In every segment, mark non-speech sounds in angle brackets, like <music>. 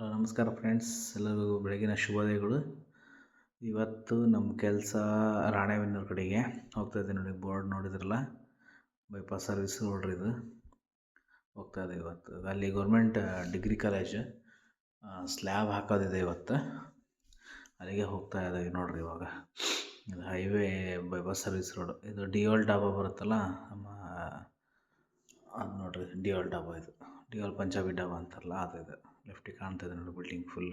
Hello ನಮಸ್ಕಾರ friends, ಎಲ್ಲರಿಗೂ ಬೆಳಗಿನ ಶುಭೋದಯಗಳು. ಇವತ್ತು ನಮ್ಮ ಕೆಲಸ ರಾಣೆಬೆನ್ನೂರು ಕಡೆಗೆ. ಹೋಗ್ತಾ ಇದೆ ನೋಡಿ, ಬೋರ್ಡ್ ನೋಡಿದ್ರಲ್ಲ? ಬೈಪಾಸ್ ಸರ್ವಿಸ್ ನೋಡ್ರಿ ಇದು. ಹೋಗ್ತಾ ಇದೆ ಇವತ್ತು. ಅಲ್ಲಿ ಗೌರ್ಮೆಂಟ್ ಡಿಗ್ರಿ ಕಾಲೇಜ್ ಸ್ಲ್ಯಾಬ್ ಹಾಕೋದಿದೆ ಇವತ್ತು. ಅಲ್ಲಿಗೆ ಹೋಗ್ತಾ ಇದ್ದೀವಿ ನೋಡಿರಿ ಇವಾಗ. ಇದು ಹೈವೇ ಬೈಪಾಸ್ ಸರ್ವಿಸ್ ರೋಡ್ ಇದು ಡಿ ಓಲ್ ಡಾಬಾ ಬರುತ್ತಲ್ಲ, ನಮ್ಮ ಅದು ನೋಡ್ರಿ ಡಿ ಓಲ್ ಡಾಬಾ ಇದು. ಡಿ ಓಲ್ ಪಂಜಾಬಿ ಡಾಬಾ ಅಂತಾರಲ್ಲ, ಅದು ಇದು. ಲೆಫ್ಟಿಗೆ ಕಾಣ್ತಾ ಇದೆ ನೋಡಿ ಬಿಲ್ಡಿಂಗ್ ಫುಲ್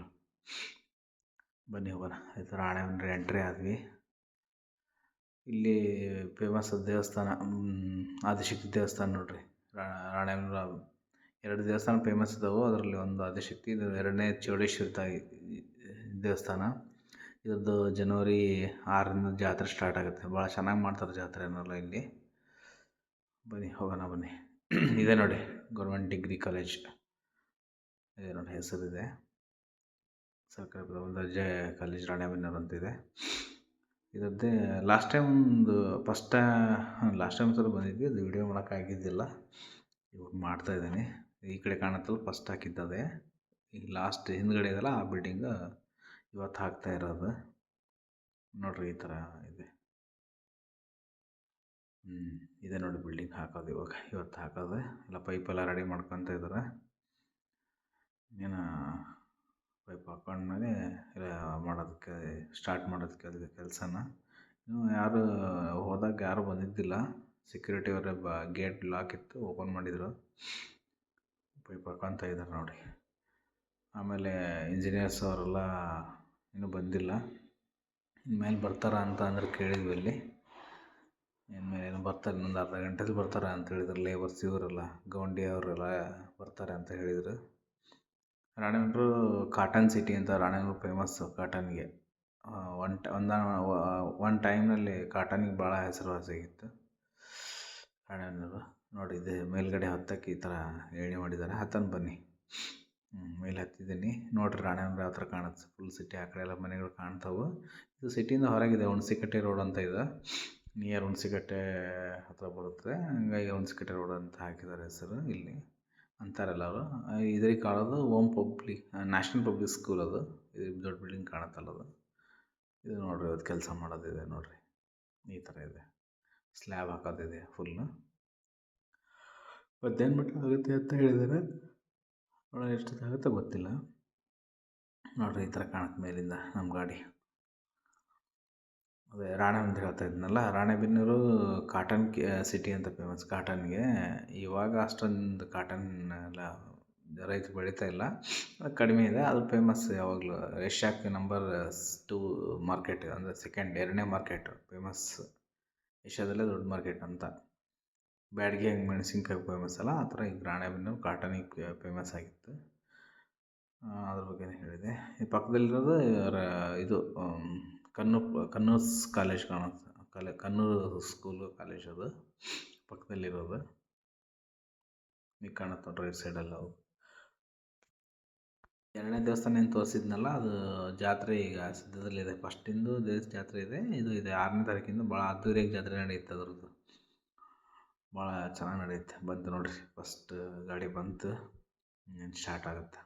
ಬನ್ನಿ ಹೋಗೋಣ. ಈ ಥರ ರಾಣೆಬೆನ್ನೂರು ಎಂಟ್ರಿ ಆದ್ವಿ. ಇಲ್ಲಿ ಫೇಮಸ್ ದೇವಸ್ಥಾನ ಆದಿಶಕ್ತಿ ದೇವಸ್ಥಾನ ನೋಡಿರಿ. ರಾಣೆಬೆನ್ನೂರು ಎರಡು ದೇವಸ್ಥಾನ ಫೇಮಸ್ ಇದ್ದಾವೆ ಅದರಲ್ಲಿ ಒಂದು ಆದಿಶಕ್ತಿ, ಇದು ಎರಡನೇ ಚೌಡೇಶ್ವರಿ ತಾಯಿ, ದೇವಸ್ಥಾನ. ಇದ್ರದ್ದು ಜನವರಿ ಆರರಿಂದ ಜಾತ್ರೆ ಸ್ಟಾರ್ಟ್ ಆಗುತ್ತೆ. ಭಾಳ ಚೆನ್ನಾಗಿ ಮಾಡ್ತಾರೆ ಜಾತ್ರೆ ಜಾತ್ರೆನೆಲ್ಲ ಇಲ್ಲಿ. ಬನ್ನಿ ಹೋಗೋಣ ಬನ್ನಿ. <clears throat> ಇದೆ ನೋಡಿ, ಗೌರ್ಮೆಂಟ್ ಡಿಗ್ರಿ ಕಾಲೇಜ್ ನೋಡಿ ಹೆಸರಿದೆ. ಸರ್ಕಾರಿ ದರ್ಜೆ ಕಾಲೇಜ್ ರಾಣೆಬೆನ್ನೂರು ಅಂತಿದೆ ಇದರದ್ದೇ ಲಾಸ್ಟ್ ಟೈಮ್ ಒಂದು ಫಸ್ಟ್ ಲಾಸ್ಟ್ ಟೈಮ್ ಸಲ ಬಂದಿದ್ವಿ. ಅದು ವಿಡಿಯೋ ಮಾಡೋಕ್ಕಾಗಿದ್ದಿಲ್ಲ ಇವಾಗ ಮಾಡ್ತಾಯಿದ್ದೀನಿ ಈ ಕಡೆ ಕಾಣುತ್ತಲ್ಲ ಫಸ್ಟ್ ಹಾಕಿದ್ದದೆ. ಈಗ ಲಾಸ್ಟ್ ಹಿಂದ್ಗಡೆ ಇದೆಲ್ಲ ಆ ಬಿಲ್ಡಿಂಗ್ ಇವತ್ತು ಹಾಕ್ತಾ ಇರೋದು. ನೋಡಿರಿ ಈ ಥರ ಇದೆ. ಹ್ಞೂ ಇದೆ ನೋಡಿ ಬಿಲ್ಡಿಂಗ್ ಹಾಕೋದು ಇವಾಗ. ಇವತ್ತು ಹಾಕೋದು. ಎಲ್ಲ ಪೈಪೆಲ್ಲ ರೆಡಿ ಮಾಡ್ಕೊತ ಇದ್ದಾರೆ. ಏನು ಪೈಪ್ ಹಾಕೊಂಡ್ಮೇಲೆ ಮಾಡೋದಕ್ಕೆ ಸ್ಟಾರ್ಟ್ ಮಾಡೋದಕ್ಕೆ ಅದು ಕೆಲಸನ. ಇನ್ನೂ ಯಾರು ಹೋದಾಗ ಯಾರು ಬಂದಿದ್ದಿಲ್ಲ. ಸೆಕ್ಯೂರಿಟಿ ಅವರೇ ಬ ಗೇಟ್ ಲಾಕ್ ಇತ್ತು ಓಪನ್ ಮಾಡಿದರು. ಪೈಪ್ ಹಾಕೊತ ಇದ್ದಾರೆ ನೋಡಿ. ಆಮೇಲೆ ಇಂಜಿನಿಯರ್ಸ್ ಅವರೆಲ್ಲ ಇನ್ನೂ ಬಂದಿಲ್ಲ. ಇನ್ಮೇಲೆ ಬರ್ತಾರ ಅಂತ ಅಂದ್ರೆ ಕೇಳಿದ್ವಿ ಅಲ್ಲಿ. ಇನ್ಮೇಲೆ ಏನು ಬರ್ತಾರೆ, ಇನ್ನೊಂದು ಅರ್ಧ ಗಂಟೆಲಿ ಬರ್ತಾರೆ ಅಂತ ಹೇಳಿದ್ರು. ಲೇಬರ್ಸ್ ಇವರೆಲ್ಲ, ಗೌಂಡಿ ಅವರೆಲ್ಲ ಬರ್ತಾರೆ ಅಂತ ಹೇಳಿದರು. ರಾಣೆಬೆನ್ನೂರು ಕಾಟನ್ ಸಿಟಿ ಅಂತ ರಾಣೆಬೆನ್ನೂರು ಫೇಮಸ್ಸು ಕಾಟನ್ಗೆ ಒನ್ ಟ ಒಂದು ಒನ್ ಟೈಮ್ನಲ್ಲಿ ಕಾಟನ್ಗೆ ಭಾಳ ಹೆಸರುವಾಸಿಯಾಗಿತ್ತು. ರಾಣೆಬೆನ್ನೂರು ನೋಡಿ, ಇದು ಮೇಲ್ಗಡೆ ಹತ್ತಕ್ಕೆ ಈ ಥರ ಏಣಿ ಮಾಡಿದ್ದಾರೆ. ಹತ್ತನ್ ಬನ್ನಿ. ಮೇಲೆ ಹತ್ತಿದ್ದೀನಿ. ನೋಡಿರಿ ರಾಣೆಬೆನ್ನೂರು ಯಾವ ಥರ ಕಾಣುತ್ತೆ. ಫುಲ್ ಸಿಟಿ ಆ ಕಡೆ ಎಲ್ಲ ಮನೆಗಳು ಕಾಣ್ತಾವೆ. ಇದು ಸಿಟಿಯಿಂದ ಹೊರಗಿದೆ, ಹುಣಸಿಕಟ್ಟೆ ರೋಡ್ ಅಂತ ಇದೆ. ನಿಯರ್ ಹುಣಸಿಕಟ್ಟೆ ಹತ್ತಿರ ಬರುತ್ತೆ. ಹಂಗಾಗಿ ಹುಣಸಿಕಟ್ಟೆ ರೋಡ್ ಅಂತ ಹಾಕಿದ್ದಾರೆ ಹೆಸರು ಇಲ್ಲಿ. ಅಂತಾರೆ ಅವರು. ಇದ್ರಿಗೆ ಕಾಣೋದು Om public national public school ಅದು. ಇದು ದೊಡ್ಡ ಬಿಲ್ಡಿಂಗ್ ಕಾಣುತ್ತಲ್ಲ ಅದು. ಇದು ನೋಡಿರಿ ಇವತ್ತು ಕೆಲಸ ಮಾಡೋದಿದೆ ನೋಡಿರಿ. ಈ ಥರ ಇದೆ. ಸ್ಲ್ಯಾಬ್ ಹಾಕೋದಿದೆ ಫುಲ್ಲು ಮತ್ತೇನು ಬಿಟ್ಟು ಆಗುತ್ತೆ ಅಂತ ಹೇಳಿದ್ದಾರೆ ನೋಡೋಣ ಎಷ್ಟೊತ್ತಾಗುತ್ತೆ ಗೊತ್ತಿಲ್ಲ. ನೋಡಿರಿ ಈ ಥರ ಕಾಣುತ್ತೆ ಮೇಲಿಂದ ನಮ್ಮ ಗಾಡಿ. ಅದೇ ರಾಣೆಬೆನ್ನೂರು ಹೇಳ್ತಾ ಇದ್ನಲ್ಲ, ರಾಣೆಬೆನ್ನೂರು ಕಾಟನ್ ಸಿಟಿ ಅಂತ ಫೇಮಸ್ ಕಾಟನ್ಗೆ ಇವಾಗ ಅಷ್ಟೊಂದು ಕಾಟನ್ ಎಲ್ಲ ರೈತರು ಬೆಳೀತಾ ಇಲ್ಲ. ಕಡಿಮೆ ಇದೆ. ಅದು ಫೇಮಸ್ ಯಾವಾಗಲೂ ಏಷ್ಯಾಕ್ಕೆ ನಂಬರ್ ಟೂ ಮಾರ್ಕೆಟ್ ಅಂದರೆ ಸೆಕೆಂಡ್ ಎರಡನೇ ಮಾರ್ಕೆಟ್ ಫೇಮಸ್ ಏಷ್ಯಾದಲ್ಲೇ ದೊಡ್ಡ ಮಾರ್ಕೆಟ್ ಅಂತ. ಬ್ಯಾಡ್ಗೆ ಹೆಂಗೆ ಮೆಣಸಿನ್ಕಾಯಿ ಫೇಮಸ್ ಅಲ್ಲ, ಆ ಥರ ಈಗ ರಾಣೆಬೆನ್ನೂರು ಕಾಟನಿಗೆ ಫೇಮಸ್ ಆಗಿತ್ತು. ಅದ್ರ ಬಗ್ಗೆನೇ ಹೇಳಿದೆ. ಈ ಪಕ್ಕದಲ್ಲಿರೋದು ಇದು ಕಣ್ಣು ಕನ್ನೂಸ್ ಕಾಲೇಜ್ ಕಾಣುತ್ತೆ. ಕಾಲೇ ಕನ್ನೂರು ಸ್ಕೂಲು ಕಾಲೇಜ್ ಅದು. ಪಕ್ಕದಲ್ಲಿರೋದು. ಈಗ ಕಾಣುತ್ತೆ ನೋಡ್ರಿ ರೈಟ್ ಸೈಡಲ್ಲಿ ಅವು ಎರಡನೇ ದೇವಸ್ಥಾನ ಏನು ತೋರಿಸಿದ್ನಲ್ಲ, ಅದು ಜಾತ್ರೆ ಈಗ ಸಿದ್ಧದಲ್ಲಿದೆ ಫಸ್ಟಿಂದು ದೇವ್ರ ಜಾತ್ರೆ ಇದೆ. ಇದು ಇದೆ. ಆರನೇ ತಾರೀಕಿಂದ ಭಾಳ ಅದ್ದೂರಿಯಾಗಿ ಜಾತ್ರೆ ನಡೆಯುತ್ತೆ ಅದ್ರದ್ದು ಭಾಳ ಚೆನ್ನಾಗಿ ನಡೆಯುತ್ತೆ ಬಂತು ನೋಡಿರಿ. ಫಸ್ಟ್ ಗಾಡಿ ಬಂತು. ಸ್ಟಾರ್ಟ್ ಆಗುತ್ತೆ.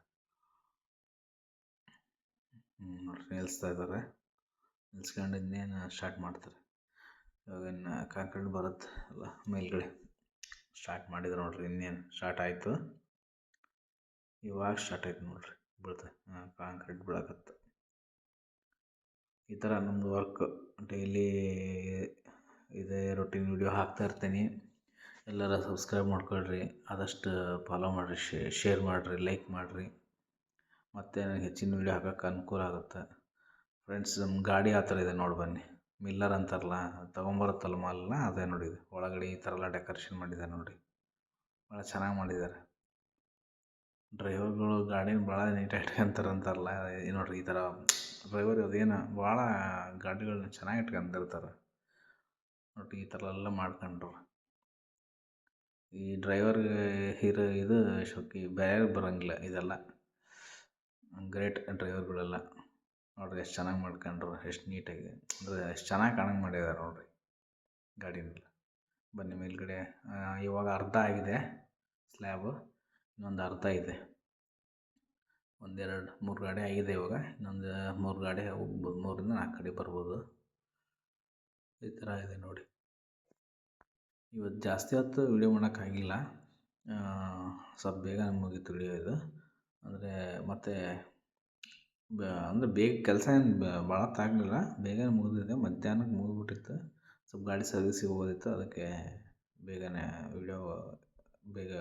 ನೋಡಿರಿ ನಿಲ್ಲಿಸ್ತಾ ಇದ್ದಾರೆ. ನಿಲ್ಸ್ಕೊಂಡು ಇನ್ನೇನು ಸ್ಟಾರ್ಟ್ ಮಾಡ್ತಾರೆ? ಇವಾಗ ಇನ್ನು ಕಾಂಕ್ರೀಟ್ ಬರುತ್ತೆ ಅಲ್ಲ, ಮೇಲ್ಗಡೆ. ಸ್ಟಾರ್ಟ್ ಮಾಡಿದ್ರು ನೋಡಿರಿ, ಇನ್ನೇನು ಸ್ಟಾರ್ಟ್ ಆಯಿತು? ಇವಾಗ ಸ್ಟಾರ್ಟ್ ಆಯ್ತು ನೋಡಿರಿ ಬೀಳ್ತದೆ ಹಾಂ, ಕಾಂಕ್ರೀಟ್ ಬೀಳಕತ್ತೆ. ಈ ಥರ ನಮ್ಮದು ವರ್ಕ್ ಡೈಲಿ ಇದೇ ರೊಟೀನ್ ವಿಡಿಯೋ ಹಾಕ್ತಾ ಇರ್ತೀನಿ. ಎಲ್ಲರ ಸಬ್ಸ್ಕ್ರೈಬ್ ಮಾಡ್ಕೊಳ್ರಿ, ಆದಷ್ಟು ಫಾಲೋ ಮಾಡಿರಿ ಶೇರ್ ಮಾಡಿರಿ ಲೈಕ್ ಮಾಡಿರಿ. ಮತ್ತು ಹೆಚ್ಚಿನ ವೀಡಿಯೋ ಹಾಕೋಕೆ ಅನುಕೂಲ ಆಗುತ್ತೆ. ಫ್ರೆಂಡ್ಸ್ ನಮ್ಮ ಗಾಡಿ ಆ ಥರ ಇದೆ ನೋಡಿ ಬನ್ನಿ. ಮಿಲ್ಲರ್ ಅಂತಾರಲ್ಲ, ತೊಗೊಂಬರುತ್ತಲ್ಲ ಮಾಲನ್ನ ಅದೇ ನೋಡಿ ಒಳಗಡೆ ಈ ಥರ ಎಲ್ಲ ಡೆಕೋರೇಷನ್ ಮಾಡಿದ್ದಾರೆ ನೋಡಿ. ಭಾಳ ಚೆನ್ನಾಗಿ ಮಾಡಿದ್ದಾರೆ. ಡ್ರೈವರ್ಗಳು ಗಾಡಿನ ಭಾಳ ನೀಟಾಗಿ ಇಟ್ಕೊಂತಾರೆ ಅಂತಾರಲ್ಲ ನೋಡಿರಿ ಈ ಥರ. ಡ್ರೈವರ್ ಅದೇನು, ಭಾಳ ಗಾಡಿಗಳನ್ನ ಚೆನ್ನಾಗಿ ಇಟ್ಕೊಂತಿರ್ತಾರೆ. ನೋಡಿ ಈ ಥರ ಎಲ್ಲ ಮಾಡ್ಕೊಂಡ್ರು. ಈ ಡ್ರೈವರ್ ಹೀರೋ ಇದು ಶೋಕಿ ಬೇರೆ ಬರೋಂಗಿಲ್ಲ ಇದೆಲ್ಲ. ಗ್ರೇಟ್ ಡ್ರೈವರ್ಗಳೆಲ್ಲ ನೋಡಿರಿ ಎಷ್ಟು ಚೆನ್ನಾಗಿ ಮಾಡ್ಕೊಂಡ್ರು, ಎಷ್ಟು ನೀಟಾಗಿ, ಅಂದರೆ ಎಷ್ಟು ಚೆನ್ನಾಗಿ ಕಾಣಂಗೆ ಮಾಡಿದ್ದಾರೆ ನೋಡಿರಿ ಗಾಡಿನೆಲ್ಲ. ಬನ್ನಿ ಮೇಲ್ಗಡೆ ಇವಾಗ ಅರ್ಧ ಆಗಿದೆ ಸ್ಲ್ಯಾಬು, ಇನ್ನೊಂದು ಅರ್ಧ ಇದೆ. ಒಂದೆರಡು, ಮೂರು ಗಾಡಿ ಆಗಿದೆ ಇವಾಗ, ಇನ್ನೊಂದು ಮೂರು ಗಾಡಿ ಹೋಗ್ಬೋದು, ಮೂರಿಂದ ನಾಲ್ಕು ಗಾಡಿ ಬರ್ಬೋದು. ಈ ಥರ ಇದೆ ನೋಡಿ. ಇವತ್ತು ಜಾಸ್ತಿ ಹೊತ್ತು ವಿಡಿಯೋ ಮಾಡೋಕ್ಕಾಗಿಲ್ಲ ಸ್ವಲ್ಪ ಬೇಗ ಮುಗೀತು ವೀಡಿಯೋ ಇದು. ಅಂದರೆ ಮತ್ತು ಬ, ಅಂದರೆ ಬೇಗ ಕೆಲಸ ಏನು ಭಾಳ ಹೊತ್ತಾಗಲಿಲ್ಲ ಬೇಗನೆ ಮುಗಿದಿದೆ. ಮಧ್ಯಾಹ್ನಕ್ಕೆ ಮುಗಿದ್ಬಿಟ್ಟಿತ್ತು. ಸ್ವಲ್ಪ ಗಾಡಿ ಸರ್ವಿಸಿಗೆ ಹೋಗೋದಿತ್ತು. ಅದಕ್ಕೆ ಬೇಗನೆ ವಿಡಿಯೋ ಬೇಗ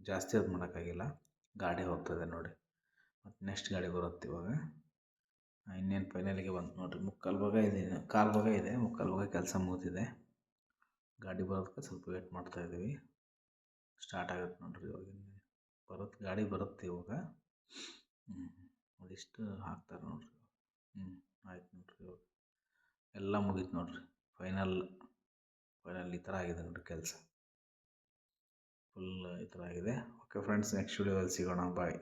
ಜಾಸ್ತಿ ಹೊತ್ತು ಮಾಡೋಕ್ಕಾಗಿಲ್ಲ. ಗಾಡಿ ಹೋಗ್ತದೆ ನೋಡಿ. ಮತ್ತು ನೆಕ್ಸ್ಟ್ ಗಾಡಿ ಬರುತ್ತೆ ಇವಾಗ. ಇನ್ನೇನು ಫೈನಲಿಗೆ ಬಂತು ನೋಡಿರಿ. ಮುಕ್ಕಾಲು ಭಾಗ ಇದೆ ಕಾಲು ಭಾಗ ಇದೆ. ಮುಕ್ಕಾಲು ಭಾಗ ಕೆಲಸ ಮುಗಿದಿದೆ. ಗಾಡಿ ಬರೋದಕ್ಕೆ ಸ್ವಲ್ಪ ವೇಟ್ ಮಾಡ್ತಾಯಿದ್ದೀವಿ ಸ್ಟಾರ್ಟ್ ಆಗುತ್ತೆ ನೋಡಿರಿ ಇವಾಗ. ಬರುತ್ತೆ ಗಾಡಿ ಬರುತ್ತೆ ಇವಾಗ. ಹ್ಞೂ ಅದಿಷ್ಟು ಹಾಕ್ತಾರೆ ನೋಡಿರಿ ಹ್ಞೂ ಆಯ್ತು ನೋಡಿರಿ ಇವಾಗ ಎಲ್ಲ ಮುಗೀತು ನೋಡಿರಿ. ಫೈನಲ್ ಫೈನಲ್ ಈ ಥರ ಆಗಿದೆ ನೋಡಿರಿ ಕೆಲಸ. ಫುಲ್ ಈ ಥರ ಆಗಿದೆ. ಓಕೆ ಫ್ರೆಂಡ್ಸ್ ನೆಕ್ಸ್ಟ್ ವಿಡಿಯೋದಲ್ಲಿ ಸಿಗೋಣ. ಬಾಯ್